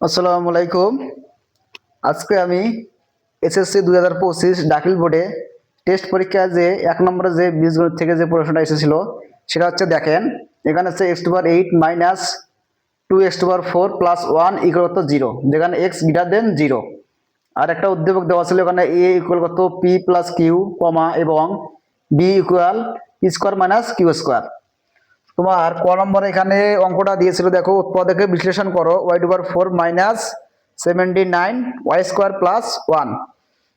আসসালামু আলাইকুম। আজকে আমি এসএসসি দুই হাজার পঁচিশ ডাকিল বোর্ডে টেস্ট পরীক্ষায় যে এক নম্বরে যে বীজগণিত থেকে যে প্রশ্নটা এসেছিল, সেটা হচ্ছে দেখেন, এখানে হচ্ছে x to bar eight minus two x to bar four plus one equal কত জিরো যেখানে এক্স গ্রেটার দেন জিরো আর একটা উদ্দীপক দেওয়া ছিল এখানে এ ইকুয়াল কত পি প্লাস কিউ কমা এবং b equal square minus q square তোমার ক নম্বরে এখানে অঙ্কটা দিয়েছিল, দেখো উৎপাদকে বিশ্লেষণ করো y টুবার four minus seventy nine y square plus one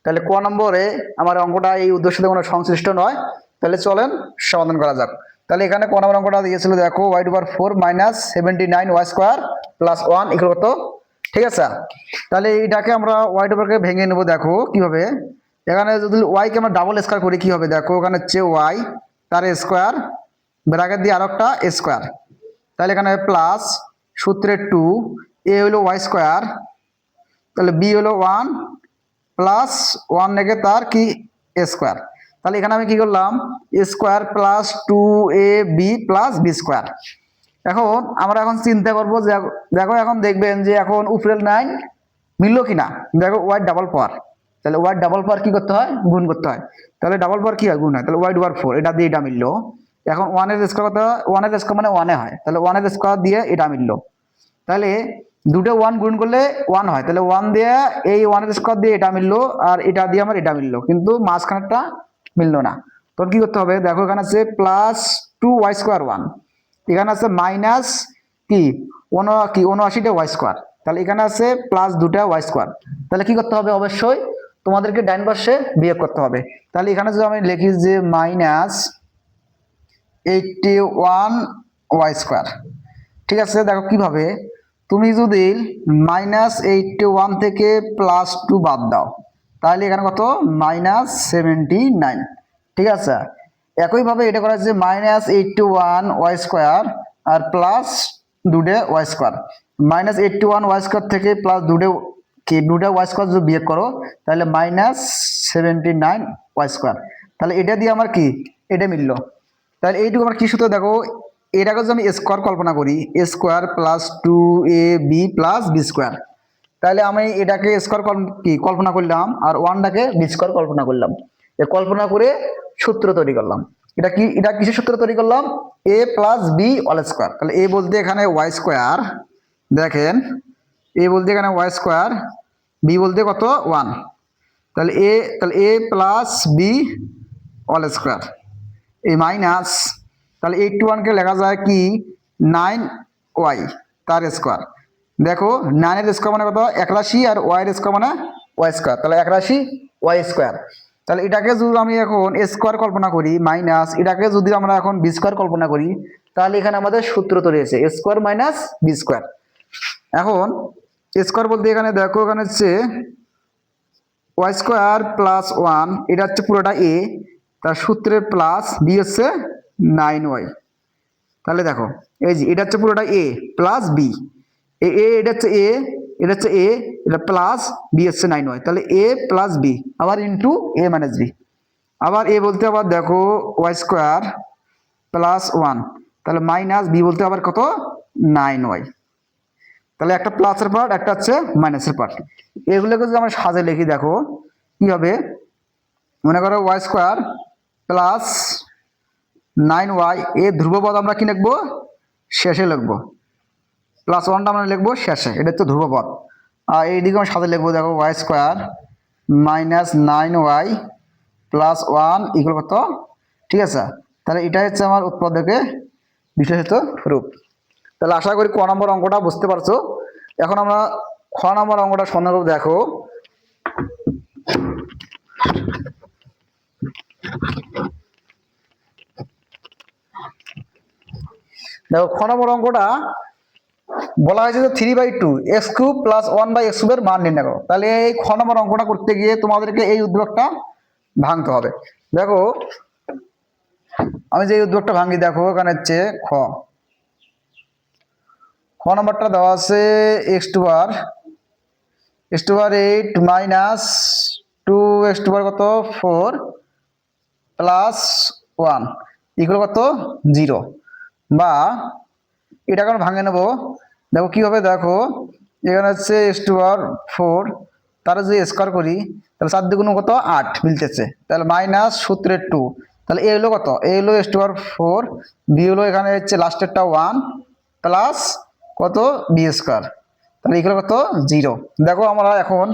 তাহলে ক নম্বরে আমার অঙ্কটা এই উদ্দেশ্যের সাথে কোনো সংশ্লিষ্ট নয়, তাহলে চলেন সমাধান করা যাক। তাহলে এখানে ক নম্বর অঙ্কটা দিয়েছিল, দেখো y টুবার four minus seventy nine y square plus one equal কত? ঠিক আছে? তাহলে এইটাকে আমরা ওয়াই টুবারকে ভেঙে নেব, দেখো কীভাবে? এখানে যদি ওয়াইকে আমরা ডাবল স্কোয়ার করি, কি হবে? দেখো এখানে হচ্ছে ওয়াই তার স্কোয়ার ব্র্যাকেট দিয়ে আরও একটা স্কোয়ার তাহলে এখানে প্লাস সূত্রে টু এ হলো ওয়াই স্কোয়ার তাহলে বি হলো ওয়ান প্লাস ওয়ান রেখে তার কি? স্কোয়ার তাহলে এখানে আমি কি করলাম? Square plus two a b plus b square এখন আমরা এখন চিন্তা করব দেখো এখন দেখবেন যে এখন উপরের নাইন মিললো কিনা? দেখো ওয়াই ডাবল পাওয়ার তাহলে ওয়াই ডাবল পাওয়ার কি করতে হয়? গুণ করতে হয়। তাহলে ডাবল পাওয়ার কি হয়? গুণ হয়। তাহলে ওয়াই ডুয়ার ফোর এটা দিয়ে এটা মিললো। এখন ওয়ানের স্কোয়ার কত ওয়ানের স্কোয়ার মানে ওয়ানে হয়। তাহলে ওয়ানের স্কোয়ার দিয়ে এটা মিললো। তাহলে দুটো ওয়ান গুণ করলে ওয়ান হয়। তাহলে ওয়ান দিয়ে এই ওয়ানের স্কোয়ার দিয়ে এটা মিললো আর এটা দিয়ে আমার এটা মিললো। কিন্তু মাঝখানেরটা মিললো না। তখন কি করতে হবে? দেখো এখানে আছে plus two y square one এখানে আছে মাইনাস কি? উন কি? উনআশিটা ওয়াই স্কোয়ার তাহলে এখানে আছে প্লাস দুটা ওয়াই স্কোয়ার তাহলে কি করতে হবে? অবশ্যই তোমাদেরকে ডাইন পাশে বিয়োগ করতে হবে। তাহলে এখানে যদি আমি লিখি যে minus eighty one y square ঠিক আছে, দেখো কীভাবে? তুমি যদি মাইনাস এইটটি ওয়ান থেকে প্লাস টু বাদ দাও, তাহলে এখানে কত? মাইনাস সেভেন্টি নাইন ঠিক আছে? একইভাবে এটা করা হচ্ছে minus eighty one y square আর plus দুটে y square minus eighty one y square থেকে প্লাস দুটে কি? দুটা ওয়াই স্কোয়ার যদি বিয়োগ করো, তাহলে minus seventy nine y square তাহলে এটা দিয়ে আমার কি? এটা মিললো। তাহলে এইটুকু আমার কি সূত্র দেখো? এটাকে যদি আমি স্কোয়ার কল্পনা করি square plus two a b plus b square তাহলে আমি এটাকে স্কোয়ার কি, কল্পনা করলাম আর ওয়ানটাকে বি স্কোয়ার কল্পনা করলাম। কল্পনা করে সূত্র তৈরি করলাম। এটা কি, এটা কিসের সূত্র তৈরি করলাম? A plus b all square তাহলে এ বলতে এখানে ওয়াই স্কোয়ার দেখেন এ বলতে এখানে ওয়াই স্কোয়ার বি বলতে কত? ওয়ান তাহলে এ তাহলে a plus b all square এই মাইনাস তাহলে এইট টু ওয়ানকে লেখা যায় কি? নাইন ওয়াই তার স্কোয়ার দেখো নাইনের স্কোয়ার মানে কত? একরাশি আর ওয়াইয়ের স্কোয়ার মানে ওয়াই স্কোয়ার তাহলে একরাশি ওয়াই স্কোয়ার তাহলে এটাকে যদি আমি এখন স্কোয়ার কল্পনা করি মাইনাস এটাকে যদি আমরা এখন বি স্কোয়ার কল্পনা করি, তাহলে এখানে আমাদের সূত্র তৈরি হয়েছে স্কোয়ার মাইনাস বি স্কোয়ার এখন স্কোয়ার বলতে এখানে দেখো, এখানে হচ্ছে ওয়াই স্কোয়ার প্লাস ওয়ান এটা হচ্ছে পুরোটা এ তার সূত্রের প্লাস বি হচ্ছে নাইন ওয়াই তাহলে দেখো, এই যে এটা হচ্ছে পুরোটা এ প্লাস বি এ এটা হচ্ছে এ এটা হচ্ছে এ এটা প্লাস বি হচ্ছে নাইন ওয়াই তাহলে এ প্লাস বি আবার ইন্টু এ মাইনাস বি আবার এ বলতে আবার দেখো ওয়াই স্কোয়ার প্লাস ওয়ান তাহলে মাইনাস বি বলতে আবার কত? নাইন ওয়াই তাহলে একটা প্লাসের পার্ট একটা হচ্ছে মাইনাসের পার্ট এগুলোকে যদি আমরা সাজে লিখি, দেখো, কি হবে? মনে করো y square plus nine y এ ধ্রুবপদ আমরা কি লিখব? শেষে লিখব। প্লাস ওয়ানটা আমরা লিখব শেষে, এটা হচ্ছে ধ্রুবপদ। আর এইদিকে আমরা সাথে লিখব, দেখো y square minus nine y plus one equal কত? ঠিক আছে, তাহলে এটাই হচ্ছে আমার উৎপাদকে বিশ্লেষিত রূপ। তাহলে আশা করি ক নম্বর অঙ্কটা বুঝতে পারছ। এখন আমরা খ নম্বর অঙ্কটা করব, দেখো। দেখো, খ নম্বর অঙ্কটা বলা হয়েছে যে three by two x cube plus one by x কিউবের মান নির্ণয় করো। তাহলে এই খ নম্বর অঙ্কটা করতে গিয়ে তোমাদেরকে এই উদ্যোগটা ভাঙতে হবে। দেখো, আমি যে উদ্যোগটা ভাঙি, দেখো, এখানে হচ্ছে খ। খ নম্বরটা দেওয়া আছে এক্স টু বার x to bar eight minus two x to বার কত? ফোর প্লাস ওয়ান ইকুয়াল কত? জিরো বা এটাকে আমরা ভাঙে নেব। দেখো কি হবে? দেখো, এখানে হচ্ছে এস টু আর ফোর তার যদি স্কোয়ার করি, তাহলে চার দুগুণ কত? আট মিলতেছে। তাহলে মাইনাস সূত্রের টু তাহলে এ হলো কত? এ হলো এস টু আর ফোর বি হলো এখানে হচ্ছে লাস্টেরটা ওয়ান প্লাস কত? বি স্কোয়ার তাহলে এগুলো কত? জিরো দেখো আমরা এখন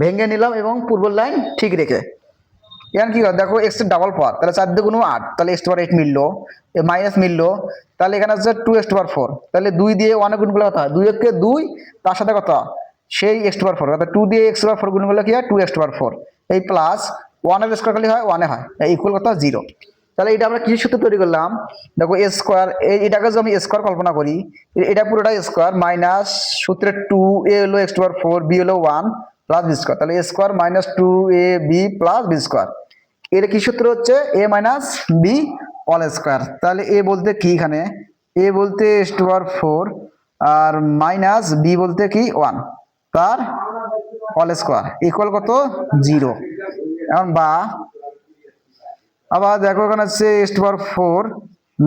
ভেঙে নিলাম এবং পূর্বের লাইন ঠিক রেখে। এখানে কি দেখো এক্সের ডাবল পাওয়ার, তাহলে চার দুগুণ আট, তাহলে এক্স টু এইট মিললো মাইনাস মিললো, তাহলে এখানে হচ্ছে টু এক্স টু ফোর তাহলে দুই দিয়ে ওয়ানে গুণ করলে কত হয়? দুই একে দুই, তার সাথে কত? সেই এক্স টু ফোর অর্থাৎ টু দিয়ে এক্স টু ফোর গুণ করলে কি হয়? টু এক্স টু ফোর এই প্লাস ওয়ানের স্কোয়ার করলে হয় ওয়ানে হয় ইকুয়াল কত? জিরো তাহলে এটা আমরা কি সূত্র তৈরি করলাম, দেখো এ স্কোয়ার এটাকে যদি আমি স্কোয়ার কল্পনা করি এটা পুরোটা স্কোয়ার মাইনাস সূত্রের টু এ হলো এক্স টু ফোর বি হলো ওয়ান প্লাস বি স্কোয়ার তাহলে a square minus two a b plus b square এর কি সূত্র হচ্ছে? A minus b all square তাহলে এ বলতে কি এখানে? এ বলতে এস টু আর ফোর আর মাইনাস বি বলতে কি? ওয়ান তার অল স্কোয়ার ইকুয়াল কত? জিরো এখন বা, আবার দেখো এখানে হচ্ছে এস টু আর ফোর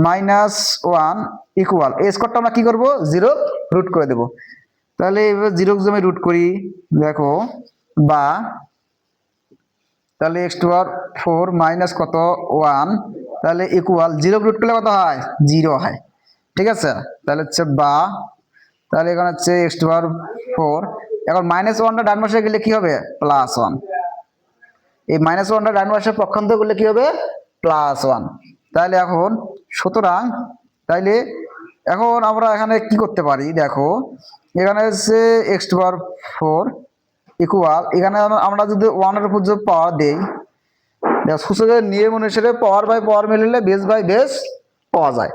মাইনাস ওয়ান ইকুয়াল এই স্কোয়ারটা আমরা কি করব? জিরো রুট করে দেবো। তাহলে এবার জিরো আমি রুট করি, দেখো, বা, তাহলে এক্স টু আর ফোর মাইনাস কত? ওয়ান তাহলে ইকুয়াল জিরো রুট করলে কত হয়? জিরো হয়। ঠিক আছে? তাহলে হচ্ছে বা, তাহলে এখানে হচ্ছে এক্স টু আর ফোর এখন মাইনাস ওয়ানটা ডান পাশে গেলে কি হবে? প্লাস ওয়ান এই মাইনাস ওয়ানটা ডান পাশে পক্ষান্ত করলে কি হবে? প্লাস ওয়ান তাহলে এখন, সুতরাং, তাইলে এখন আমরা এখানে কি করতে পারি? দেখো, এখানে হচ্ছে এক্স টু আর ফোর ইকুয়াল এখানে আমরা যদি ওয়ানের উপর যদি পাওয়ার দেই সূচকের নিয়ম অনুসারে পাওয়ার বাই পাওয়ার মিললে বেস বাই বেস পাওয়া যায়।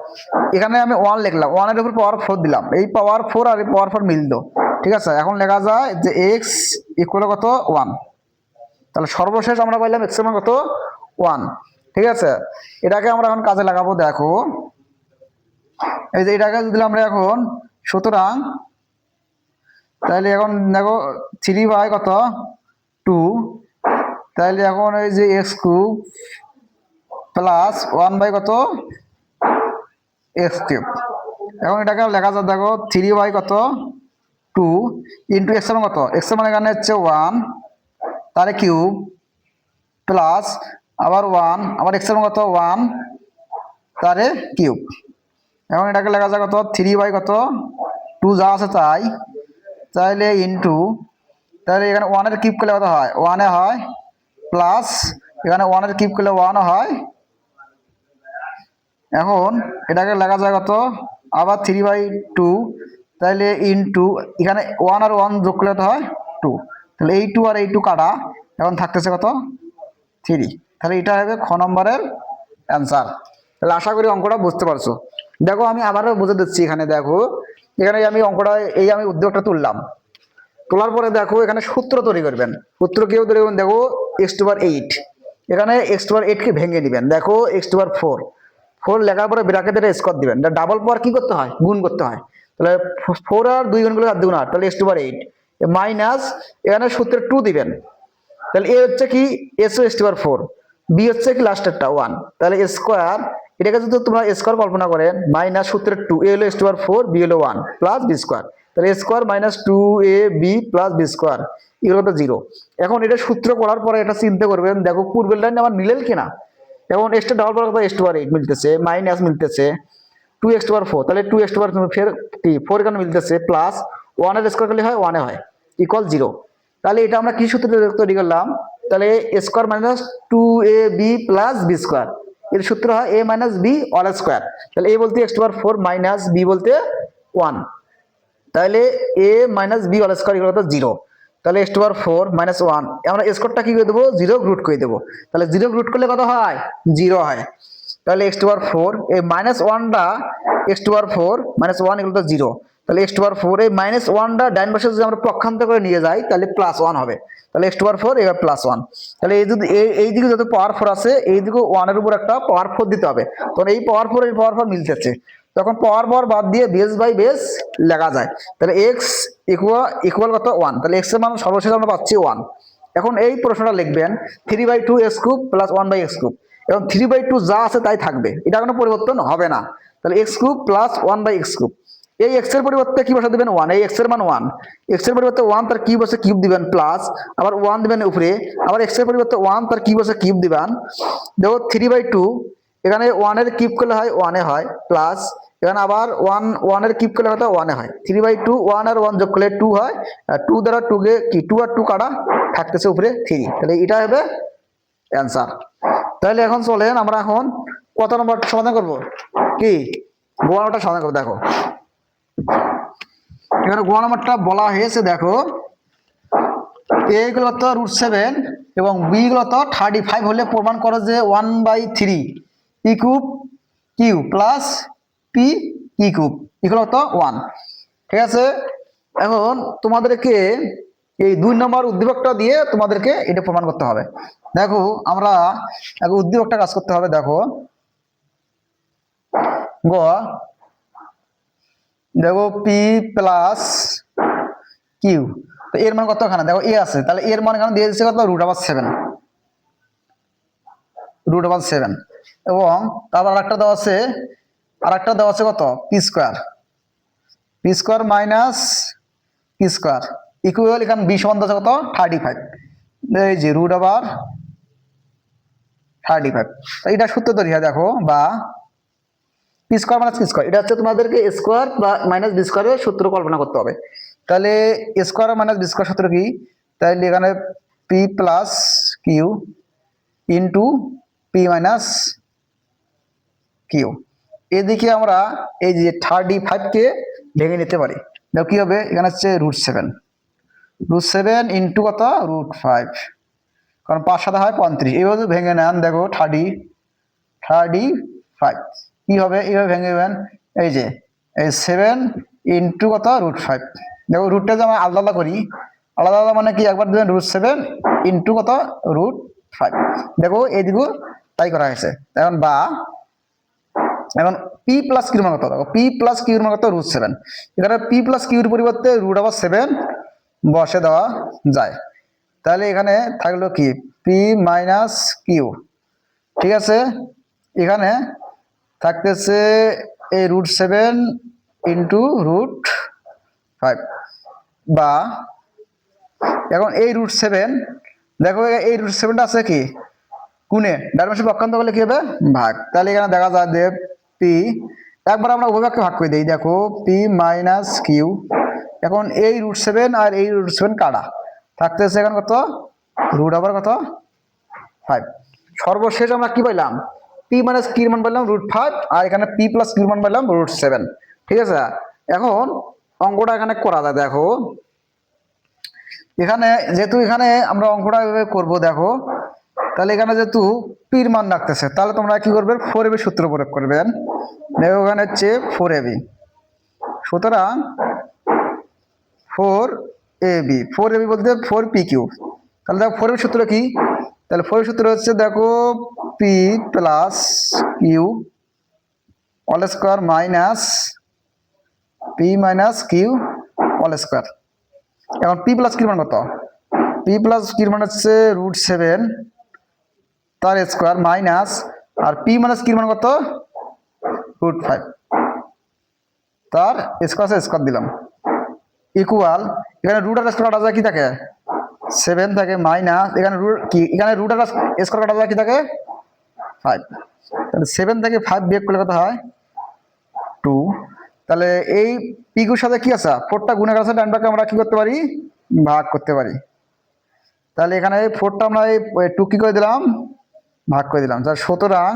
এখানে আমি ওয়ান লিখলাম ওয়ানের উপর পাওয়ার ফোর দিলাম। এই পাওয়ার ফোর আর এই পাওয়ার ফোর মিললো, ঠিক আছে? এখন লেখা যায় যে এক্স ইকুয়াল কত? ওয়ান তাহলে সর্বশেষ আমরা পাইলাম এক্সের কত? ওয়ান ঠিক আছে? এটাকে আমরা এখন কাজে লাগাবো, দেখো। এই যে এটাকে যদি আমরা এখন সুতরাং তাহলে এখন দেখো থ্রি বাই কত? টু। তাহলে এখন এই যে x cube plus one by কত? X cube. এখন এটাকে লেখা যায় দেখো থ্রি বাই কত? টু ইন্টু এক্স কত? এক্স মানে এখানে হচ্ছে ওয়ান। তাহলে কিউব প্লাস আবার ওয়ান, আবার এক্স কত? ওয়ান। তারে কিউব। এখন এটাকে লেখা যায় কত? থ্রি বাই কত? টু যা আছে তাই। তাহলে ইন্টু তাহলে এখানে ওয়ানের কিপ করলে কত হয়? ওয়ানে হয় প্লাস এখানে ওয়ানের কিপ করলে ওয়ানও হয়। এখন এটাকে লেখা যায় কত? আবার থ্রি বাই টু তাহলে ইন্টু এখানে ওয়ান আর ওয়ান যোগ করলে কত হয়? টু তাহলে এই টু আর এই টু কাটা। এখন থাকতেছে কত? থ্রি তাহলে এটা হবে খ নম্বরের অ্যান্সার তাহলে আশা করি অঙ্কটা বুঝতে পারছ। দেখো, আমি আবারও বুঝে দিচ্ছি এখানে, দেখো। এখানে আমি অঙ্কটা, এই আমি উদ্যোগটা তুললাম। তোলার পরে দেখো, এখানে সূত্র তৈরি করবেন। সূত্র কেউ তৈরি করবেন? দেখো এক্স টু বার এইট এখানে এক্স টু বার এইটকে ভেঙে নেবেন দেখো এক্স টু বার ফোর ফোর লেখার পরে ব্র্যাকেটের স্কোর দিবেন। ডাবল পাওয়ার কি করতে হয়? গুণ করতে হয়। তাহলে ফোর আর দুই গুণ করলে আর দুগুণ আট। তাহলে এক্স টু বার এইট মাইনাস এখানে সূত্রের টু দিবেন। তাহলে এ হচ্ছে কি? এস ও এস টু বার ফোর বি হচ্ছে কি লাস্টেরটা ওয়ান তাহলে স্কোয়ার এটাকে যদি তোমরা স্কোয়ার কল্পনা করেন মাইনাস সূত্রের টু এ হলো এস টু বার ফোর বি হলো ওয়ান প্লাস বি স্কোয়ার তাহলে square minus two a b plus b square এগুলো তো জিরো এখন এটা সূত্র করার পরে এটা চিন্তা করবেন দেখো পূর্বের লাইন আমার মিলেল কিনা? এখন এক্সটা ডাবল পাওয়ার কথা টু বার এইট মিলতেছে মাইনাস মিলতেছে টু এক্স টু বার ফোর তাহলে টু এক্স টু বার ফের কি ফোর এখানে মিলতেছে? প্লাস ওয়ানের স্কোয়ার করলে হয় ওয়ানে হয় ইকুয়াল জিরো তাহলে এটা আমরা কি সূত্র তৈরি করলাম? তাহলে square minus two a b plus b square এর সূত্র হয় a minus b all square তাহলে এ বলতে এক্স টু বার ফোর মাইনাস বি বলতে ওয়ান তাহলে a minus b all square equal zero তাহলে এক্স টু বার ফোর মাইনাস ওয়ান আমরা স্কোয়ারটা কি করে দেবো? জিরো রুট করে দেবো। তাহলে জিরো রুট করলে কত হয়? জিরো হয়। তাহলে এক্স টু বার ফোর এই মাইনাস ওয়ানটা এক্স টু বার ফোর মাইনাস ওয়ান এগুলো তো জিরো তাহলে এক্স টু বার ফোর এই মাইনাস ওয়ানটা ডাইন পাশে যদি আমরা পক্ষান্ত করে নিয়ে যাই, তাহলে প্লাস ওয়ান হবে। তাহলে এক্স টু বার ফোর এবার প্লাস ওয়ান তাহলে এই যদি এই দিকে যত পাওয়ার ফোর আছে, এই দিকে ওয়ানের উপর একটা পাওয়ার ফোর দিতে হবে। তখন এই পাওয়ার ফোর এই পাওয়ার ফোর মিলতেছে। তখন পাওয়ার পাওয়ার বাদ দিয়ে বেস বাই বেস লেখা যায়। তাহলে এক্স ইকুয়াল ইকুয়াল কত? ওয়ান তাহলে এক্সের মান সর্বশেষ আমরা পাচ্ছি ওয়ান এখন এই প্রশ্নটা লিখবেন three by two x cube plus one by x cube এবং থ্রি বাই টু যা আছে তাই থাকবে। এটা কোনো পরিবর্তন হবে না। তাহলে x cube plus one by x cube এই এক্সের পরিবর্তে কি বসে দিবেন ওয়ান এই এক্সের মান ওয়ান এক্সের পরিবর্তে ওয়ান তার কিউব বসে কিউব দিবেন প্লাস আবার ওয়ান দিবেন উপরে। আবার এক্সের পরিবর্তে ওয়ান তার কিউব বসে কিউব দিবেন। দেখো থ্রি বাই টু এখানে ওয়ানের কিউব করলে হয় ওয়ানে হয় প্লাস এখানে আবার ওয়ান ওয়ানের কিউব করলে হয়তো ওয়ানে হয়। থ্রি বাই টু ওয়ান আর ওয়ান যোগ করলে টু হয় টু দ্বারা টু কে কি টু আর টু কাটা থাকতেছে উপরে থ্রি তাহলে এটা হবে অ্যান্সার তাহলে এখন চলেন, আমরা এখন কত নম্বর সমাধান করব? কি? গোয়া নম্বরটা সমাধান করব, দেখো। গোয়া নম্বরটা বলা হয়েছে, দেখো। এ গুলো তো রুট সেভেন এবং বি গুলো তো থার্টি ফাইভ হলে প্রমাণ করো যে ওয়ান বাই থ্রি ইকুব কিউ প্লাস পি ইকুব এগুলো তো ওয়ান ঠিক আছে? এখন তোমাদেরকে এই দুই নম্বর উদ্দীপকটা দিয়ে তোমাদেরকে এটা প্রমাণ করতে হবে। দেখো, আমরা উদ্দীপকটা কাজ করতে হবে, দেখো। গ দেখো পি প্লাস কিউ তো এর মান কত এখানে দেখো এ আছে, তাহলে এর মান এখানে দিয়ে দিচ্ছে কত? রুট আবার সেভেন রুট আবার সেভেন এবং তারপর আরেকটা দেওয়া আছে, আরেকটা দেওয়া আছে কত? P square p square minus p square equal এখানে বি সমান আছে কত? থার্টি ফাইভ এই যে রুট আবার থার্টি ফাইভ এটা সূত্র তৈরি হয়, দেখো, বা p square minus p square এটা হচ্ছে তোমাদেরকে স্কোয়ার বা মাইনাস বি স্কোয়ারের সূত্র কল্পনা করতে হবে। তাহলে স্কোয়ার মাইনাস বি স্কোয়ার সূত্র কি? তাহলে এখানে p plus q into p minus q এদিকে আমরা এই যে থার্টি ফাইভকে ভেঙে নিতে পারি। দেখো কি হবে? এখানে হচ্ছে root seven root seven into কত? রুট ফাইভ কারণ পাঁচ সাদা হয় পঁয়ত্রিশ। এইভাবে ভেঙে নেন, দেখো থার্টি থার্টি ফাইভ কি হবে? এইভাবে ভেঙে দেবেন। এই যে, এই সেভেন ইন্টু কত? রুট ফাইভ দেখো রুটটা যে আমরা আলাদা আলাদা করি, আলাদা আলাদা মানে কি? একবার দেবেন রুট সেভেন ইন্টু কত? রুট ফাইভ দেখো এইদিকেও তাই করা হয়েছে। এখন বা, এখন পি প্লাস কিউর মান কত? দেখো পি প্লাস কিউর মান কত? রুট সেভেন এখানে পি প্লাস কিউর পরিবর্তে রুট আবার সেভেন বসে দেওয়া যায়। তাহলে এখানে থাকল কি? পি মাইনাস কিউ ঠিক আছে? এখানে থাকতেছে এই root seven into root five বা এখন এই রুট সেভেন দেখো এই রুট সেভেনটা আছে কি? গুণে ডাইমেনশন পক্ষান্ত করলে কি হবে? ভাগ। তাহলে এখানে দেখা যায় যে পি একবার আমরা উভয়কে ভাগ করে দিই। দেখো পি মাইনাস কিউ এখন এই রুট সেভেন আর এই রুট সেভেন কাটা থাকতেছে এখন কত? রুট আবার কত? ফাইভ সর্বশেষ আমরা কি পাইলাম? পি মাইনাস কির মান পাইলাম রুট ফাইভ আর এখানে পি প্লাস কির মান পাইলাম রুট সেভেন ঠিক আছে? এখন অঙ্কটা এখানে করা যায়, দেখো। এখানে যেহেতু এখানে আমরা অঙ্কটা এভাবে করব, দেখো। তাহলে এখানে যেহেতু পির মান রাখতেছে, তাহলে তোমরা কি করবে? ফোর এবি সূত্র প্রয়োগ করবেন দেখো এখানে হচ্ছে ফোর এবি সুতরাং four A B four A B বলতে ফোর পি কিউ তাহলে দেখো ফোর এবি সূত্র কি? তাহলে ফোর সূত্র হচ্ছে দেখো P plus Q all square minus P minus Q all square এখন পি প্লাস কির মান কত? পি প্লাস কির মান হচ্ছে রুট সেভেন তার স্কোয়ার মাইনাস আর পি মাইনাস কির মান কত? রুট ফাইভ তার স্কোয়ার স্কোয়ার দিলাম। ইকুয়াল এখানে রুট আর স্কোয়ার কাটা যায় কি থাকে? সেভেন থাকে মাইনাস এখানে রুট কি? এখানে রুট আর স্কোয়ার কাটা যায় কি থাকে? ফাইভ তাহলে সেভেন থেকে ফাইভ বিয়োগ করলে কত হয়? টু তাহলে এই পিকুর সাথে কি আছে? ফোরটা গুণের আছে ডানটাকে আমরা কি করতে পারি? ভাগ করতে পারি। তাহলে এখানে ফোরটা আমরা এই টু কি করে দিলাম? ভাগ করে দিলাম। তাহলে সুতরাং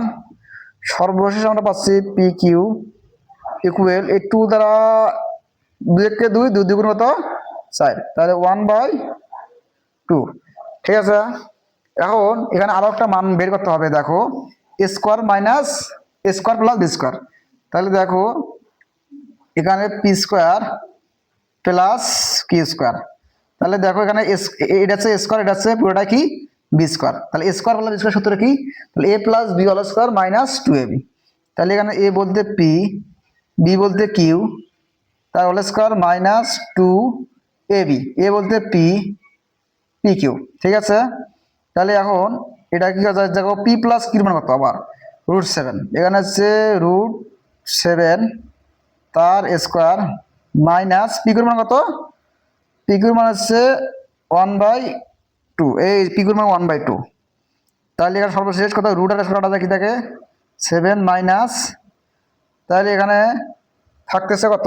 সর্বশেষ আমরা পাচ্ছি পি কিউ ইকুয়েল এই টু দ্বারা দুই এককে দুই দুই দুগুণ কত? চার। তাহলে ওয়ান বাই টু ঠিক আছে? এখন এখানে আরও একটা মান বের করতে হবে, দেখো। Square minus square plus B square তাহলে দেখো, এখানে P square plus Q square তাহলে দেখো এখানে এটা হচ্ছে স্কোয়ার এটা হচ্ছে পুরোটা কি? বি স্কোয়ার তাহলে স্কোয়ার প্লাস বি স্কোয়ার সূত্র কি? তাহলে এ প্লাস বি হল square minus two A B তাহলে এখানে এ বলতে পি বি বলতে কিউ তার whole square minus two A B A বলতে পি পি কিউ ঠিক আছে? তাহলে এখন এটা কি দেখো পি প্লাস কির মান কত আবার? রুট সেভেন এখানে হচ্ছে রুট সেভেন তার স্কোয়ার মাইনাস পিকুর মান কত? পিকুর মান হচ্ছে ওয়ান বাই টু এই পিকুর মান ওয়ান বাই টু তাহলে এখানে সর্বশেষ কত? রুট আর স্কোয়ার কাটা কি থাকে? সেভেন মাইনাস তাহলে এখানে থাকতেছে কত?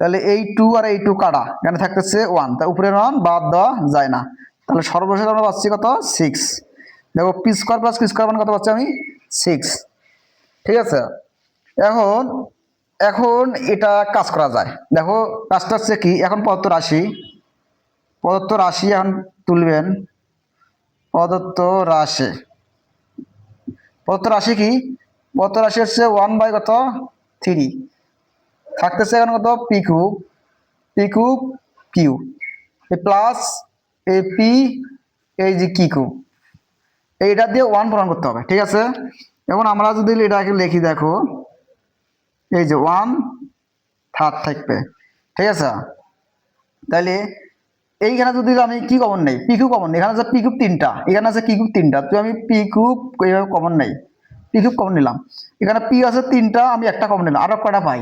তাহলে এই টু আর এই টু কাটা এখানে থাকতেছে ওয়ান তা উপরে ওয়ান বাদ দেওয়া যায় না। তাহলে সর্বশেষ আমরা পাচ্ছি কত? সিক্স দেখো P square plus P square মানে কত পাচ্ছি আমি? সিক্স ঠিক আছে? এখন এখন এটা কাজ করা যায়। দেখো, কাজটা হচ্ছে কি? এখন পদার্থ রাশি। প্রদত্ত রাশি এখন তুলবেন। প্রদত্ত রাশি। প্রদত্ত রাশি কি? প্রদত্ত রাশি হচ্ছে ওয়ান বাই কত? থ্রি থাকতেছে এখন কত? পি কিউব পি কিউ এই প্লাস এই পি এই যে কি কিউব এইটা দিয়ে ওয়ান প্রমাণ করতে হবে, ঠিক আছে? এখন আমরা যদি এটাকে লিখি, দেখো, এই যে ওয়ান থার্ড থাকবে, ঠিক আছে? তাহলে এইখানে যদি আমি কি কমন নেই? পি কিউব কমন নেই। এখানে আছে পি কিউব তিনটা, এখানে আছে কি কিউব তিনটা। তো আমি পি কিউব এইভাবে কমন নেই। পি কিউব কমন নিলাম। এখানে পি আছে তিনটা, আমি একটা কমন নিলাম। আরও কটা পাই?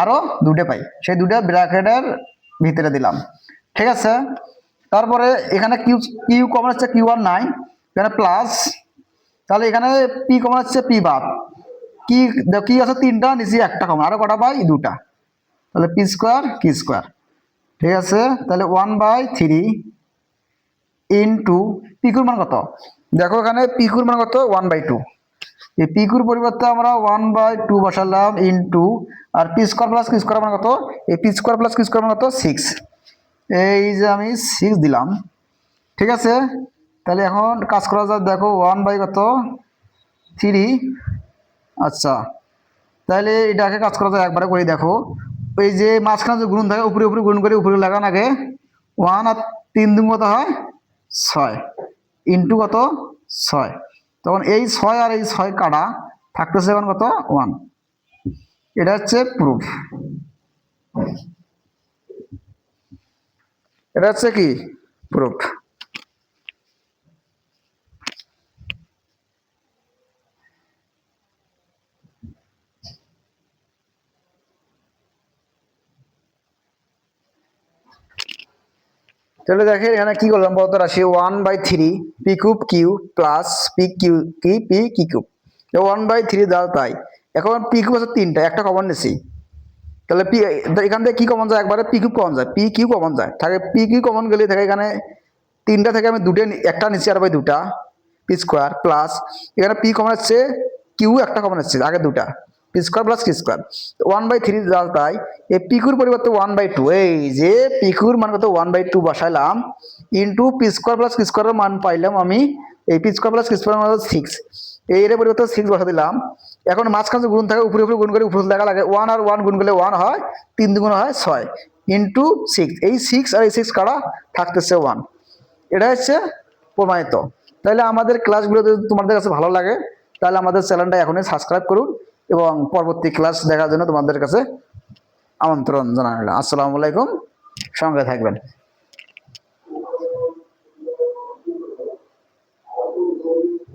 আরও দুটো পাই। সেই দুটো ব্র্যাকেটের ভিতরে দিলাম। ঠিক আছে? তারপরে এখানে কিউ কিউ কমন হচ্ছে কিউ আর নাইন এখানে প্লাস তাহলে এখানে পি কমন হচ্ছে পি বাদ কি কি আছে তিনটা, নিচে একটা কমন আরও কটা পাই? দুটা তাহলে পি স্কোয়ার কি স্কোয়ার ঠিক আছে? তাহলে ওয়ান বাই থ্রি ইন্টু পিকুর মান কত? দেখো এখানে পিকুর মান কত? ওয়ান বাই টু এই পিকুর পরিবর্তে আমরা ওয়ান বাই টু বসালাম ইন্টু আর P square plus Q square মান কত? এই P square plus Q square মান কত? সিক্স এই যে আমি সিক্স দিলাম। ঠিক আছে? তাহলে এখন কাজ করা যাক, দেখো ওয়ান বাই কত? থ্রি আচ্ছা। তাহলে এটাকে কাজ করা যায় একবারে করে দেখো। ওই যে মাঝখানে যে গুণ থাকে, উপরে উপরে গুণ করে উপরে লাগান আগে। ওয়ান আর তিন দুম কত হয়? ছয়। ইন্টু কত? ছয়। তখন এই ছয় আর এই ছয় কাটা থাকতেছে এখন কত? ওয়ান এটা হচ্ছে প্রুফ এটা হচ্ছে কি? প্রুফ তাহলে দেখেন এখানে কি করলাম বলতো রাশি one by three P cube Q plus P Q কি পি কি কিউব ওয়ান বাই থ্রি দাও তাই এখন পি কিউব আছে তিনটা, একটা কমন নিছি। তাহলে পি এখান থেকে কি কমন যায়? একবারে পি কিউব কমন যায়। পি কিউ কমন যায়। থাকে পি কিউ কমন গেলে থাকে এখানে তিনটা থেকে আমি দুটো একটা নিচ্ছি আর বাই দুটা পি স্কোয়ার প্লাস এখানে পি কমন হচ্ছে কিউ একটা কমন হচ্ছে আগে দুটা। P square plus Q square one by three তাই, এই পিকুর পরিবর্তে ওয়ান বাই টু এই যে পিকুর মান কত? One by two বসাইলাম into P square plus Q স্কোয়ারের মান পাইলাম আমি, এই P square plus Q square মান সিক্স এই এর পরিবর্তে সিক্স বসা দিলাম। এখন মাঝখানে গুণ থাকে, উপরে উপরে গুণ করে উপরে দেখা লাগে ওয়ান আর ওয়ান গুণ করলে ওয়ান হয়, তিন দুগুণ হয় ছয় ইন্টু সিক্স এই সিক্স আর এই সিক্স কাটা থাকতেছে ওয়ান এটা হচ্ছে প্রমাণিত। তাহলে আমাদের ক্লাসগুলো যদি তোমাদের কাছে ভালো লাগে তাহলে আমাদের চ্যানেলটা এখনই সাবস্ক্রাইব করুন। এবং পরবর্তী ক্লাস দেখার জন্য তোমাদের কাছে আমন্ত্রণ জানালাম আসসালামু আলাইকুম সঙ্গে থাকবেন।